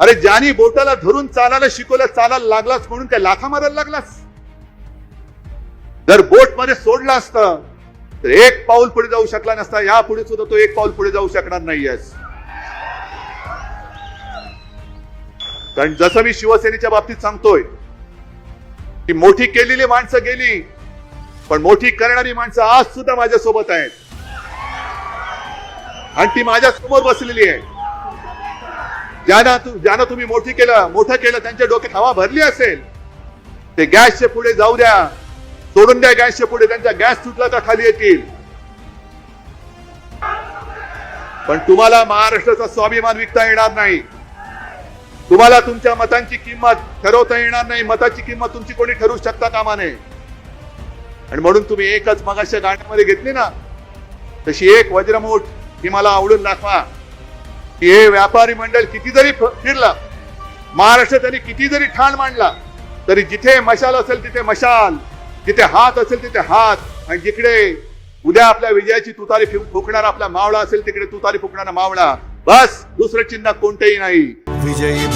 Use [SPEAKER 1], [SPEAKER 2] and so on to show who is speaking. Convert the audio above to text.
[SPEAKER 1] अरे ज्यानी बोटाला धरून चालायला शिकवलं चालायला लागलास म्हणून काय लाथा मारायला लागलास? जर बोटमध्ये सोडला असतं तर एक पाऊल पुढे जाऊ शकला नसता. या पुढे सुद्धा तो एक पाऊल पुढे जाऊ शकणार नाहीयेस. कारण जसं मी शिवसेनेच्या बाबतीत सांगतोय की मोठी केलेली माणसं गेली पण मोठी करणारी माणसं आज सुद्धा माझ्या सोबत आहेत. आणि ती माझ्यासमोर बसलेली आहे ज्यांना ज्यांना तुम्ही मोठी केलं मोठं केलं त्यांच्या डोक्यात हवा भरली असेल ते गॅसच्या पुढे जाऊ द्या. सोडून द्या गॅसच्या पुढे त्यांचा गॅस सुटला तर खाली येतील. पण तुम्हाला महाराष्ट्राचा स्वाभिमान विकता येणार नाही. तुम्हाला तुमच्या मतांची किंमत ठरवता येणार नाही. मताची किंमत तुमची कोणी ठरवू शकता कामा नये आणि म्हणून तुम्ही एकच मगाशा गाण्यामध्ये घेतली ना तशी एक वज्रमूठ ही मला आवडून दाखवा. हे व्यापारी मंडळ किती जरी फिरला. फिरलं महाराष्ट्र त्यांनी किती जरी ठाण मांडला. तरी जिथे मशाल असेल तिथे मशाल. जिथे हात असेल तिथे हात. आणि जिकडे उद्या आपल्या विजयाची तुतारी फुकणार फुकणारा आपला मावळा असेल तिकडे तुतारी फुकणारा मावळा. बस दुसरं चिन्ह कोणतंही नाही.
[SPEAKER 2] विजयी